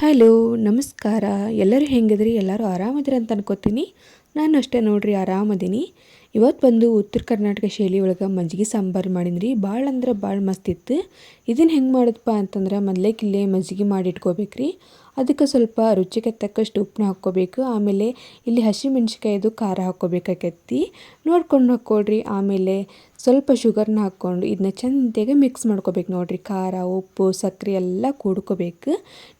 Hello ನಮಸ್ಕಾರ. ಎಲ್ಲರೂ ಹೆಂಗಿದ್ರಿ? ಎಲ್ಲರೂ ಆರಾಮದಿರ ಅಂತ ಅನ್ಕೋತೀನಿ. ನಾನು ಅಷ್ಟೇ ನೋಡ್ರಿ ಆರಾಮದೀನಿ. ಇವತ್ತು ಬಂದು ಉತ್ತರ ಕರ್ನಾಟಕ ಶೈಲಿ ಒಳಗೆ ಮಜ್ಜಿಗೆ ಸಾಂಬಾರು ಮಾಡಿದ್ರಿ ಭಾಳ ಅಂದ್ರೆ ಭಾಳ ಮಸ್ತ್ ಇತ್ತು ಇದನ್ನು ಹೆಂಗೆ ಮಾಡೋದಪ್ಪ ಅಂತಂದ್ರೆ ಮೊದಲೇ ಕಿಲ್ಲೆ ಮಜ್ಜಿಗೆ ಮಾಡಿ ಇಟ್ಕೋಬೇಕ್ರಿ ಅದಕ್ಕೆ ಸ್ವಲ್ಪ ರುಚಿಗೆ ತಕ್ಕಷ್ಟು ಉಪ್ಪನ್ನ ಹಾಕ್ಕೋಬೇಕು. ಆಮೇಲೆ ಇಲ್ಲಿ ಹಸಿಮೆಣ್ಸಿಕಾಯ್ದು ಖಾರ ಹಾಕ್ಕೋಬೇಕಾಕೈತಿ. ನೋಡ್ಕೊಂಡು ಹಾಕ್ಕೊಳ್ರಿ ಆಮೇಲೆ ಸ್ವಲ್ಪ ಶುಗರ್ನ ಹಾಕ್ಕೊಂಡು ಇದನ್ನ ಚೆಂದಾಗಿ ಮಿಕ್ಸ್ ಮಾಡ್ಕೋಬೇಕು ನೋಡಿರಿ. ಖಾರ, ಉಪ್ಪು ಸಕ್ಕರೆ ಎಲ್ಲ ಕೂಡ್ಕೋಬೇಕು.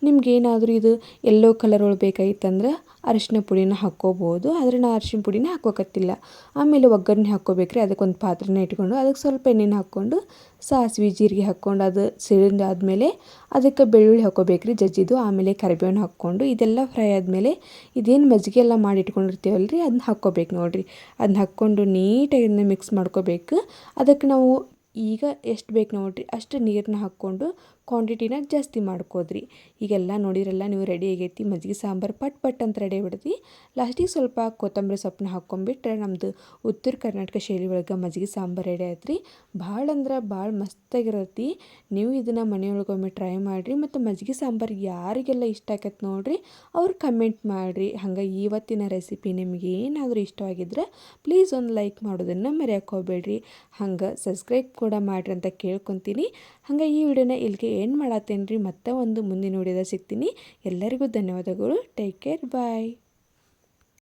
ನಿಮ್ಗೆ ಏನಾದರೂ ಇದು ಎಲ್ಲೋ ಕಲರ್ ಒಳಗೆ ಬೇಕಾಗಿತ್ತಂದ್ರೆ ಅರಿಶಿನ ಪುಡಿನ ಹಾಕ್ಕೋಬೋದು. ಆದರೆ ನಾ ಅರಿಶಿನ ಪುಡಿನ ಹಾಕೋಕತ್ತಿಲ್ಲ ಆಮೇಲೆ ಒಗ್ಗರಣೆ ಹಾಕ್ಕೋಬೇಕ್ರಿ. ಅದಕ್ಕೆ ಒಂದು ಪಾತ್ರೆನ ಇಟ್ಕೊಂಡು ಅದಕ್ಕೆ ಸ್ವಲ್ಪ ಎಣ್ಣೆನ ಹಾಕ್ಕೊಂಡು ಸಾಸಿವೆ, ಜೀರಿಗೆ ಹಾಕ್ಕೊಂಡು ಅದು ಸಿಡಿದಾದ್ಮೇಲೆ ಅದಕ್ಕೆ ಬೆಳ್ಳುಳ್ಳಿ ಹಾಕ್ಕೋಬೇಕ್ರಿ ಜಜ್ಜಿದು ಆಮೇಲೆ ಕರಿಬೇವನ್ನ ಹಾಕ್ಕೊಂಡು ಇದೆಲ್ಲ ಫ್ರೈ ಆದಮೇಲೆ ಇದೇನು ಮಜ್ಜಿಗೆ ಎಲ್ಲ ಮಾಡಿ ಇಟ್ಕೊಂಡಿರ್ತೀವಲ್ಲ ರೀ ಅದನ್ನ ಹಾಕ್ಕೋಬೇಕು ನೋಡಿರಿ. ಅದನ್ನ ಹಾಕ್ಕೊಂಡು ನೀಟಾಗಿ ಮಿಕ್ಸ್ ಮಾಡ್ಕೋಬೇಕು. ಅದಕ್ಕೆ ನಾವು ಈಗ ಎಷ್ಟು ಬೇಕು ನೋಡಿರಿ, ಅಷ್ಟು ನೀರನ್ನ ಹಾಕ್ಕೊಂಡು ಕ್ವಾಂಟಿಟಿನ ಜಾಸ್ತಿ ಮಾಡ್ಕೋದ್ರಿ. ಈಗೆಲ್ಲ ನೋಡಿರಲ್ಲ, ನೀವು ರೆಡಿ ಆಗೈತಿ, ಮಜ್ಜಿಗೆ ಸಾಂಬಾರು ಪಟ್ ಪಟ್ ಅಂತ ರೆಡಿ ಆಗ್ಬಿಡ್ತಿ ಲಾಸ್ಟಿಗೆ ಸ್ವಲ್ಪ ಕೊತ್ತಂಬರಿ ಸೊಪ್ಪನ್ನ ಹಾಕ್ಕೊಂಬಿಟ್ರೆ ನಮ್ಮದು ಉತ್ತರ ಕರ್ನಾಟಕ ಶೈಲಿ ಒಳಗೆ ಮಜ್ಜಿಗೆ ಸಾಂಬಾರು ರೆಡಿ ಆಯ್ತು ರೀ ಭಾಳ ಅಂದ್ರೆ ಭಾಳ ಮಸ್ತಾಗಿರತ್ತಿ. ನೀವು ಇದನ್ನು ಮನೆಯೊಳಗೊಮ್ಮೆ ಟ್ರೈ ಮಾಡಿರಿ ಮತ್ತು ಮಜ್ಜಿಗೆ ಸಾಂಬಾರು ಯಾರಿಗೆಲ್ಲ ಇಷ್ಟ ಆಕೈತೆ ನೋಡಿರಿ, ಅವ್ರು ಕಮೆಂಟ್ ಮಾಡಿರಿ. ಹಂಗೆ ಇವತ್ತಿನ ರೆಸಿಪಿ ನಿಮಗೆ ಏನಾದರೂ ಇಷ್ಟವಾಗಿದ್ರೆ ಪ್ಲೀಸ್ ಒಂದು ಲೈಕ್ ಮಾಡೋದನ್ನು ಮರೆಯೋಕೆ ಹಂಗೆ ಸಬ್ಸ್ಕ್ರೈಬ್ ಕೂಡ ಮಾಡಿರಿ ಅಂತ ಕೇಳ್ಕೊತೀನಿ. ಹಂಗೆ ಈ ವಿಡಿಯೋನ ಇಲ್ಲಿಗೆ ಏನು ಮಾಡತ್ತೇನೆ ರೀ ಮತ್ತೆ ಒಂದು ಮುಂದಿನ ವಿಡಿಯೋದಾಗ ಸಿಗ್ತೀನಿ. ಎಲ್ಲರಿಗೂ ಧನ್ಯವಾದಗಳು. Take care bye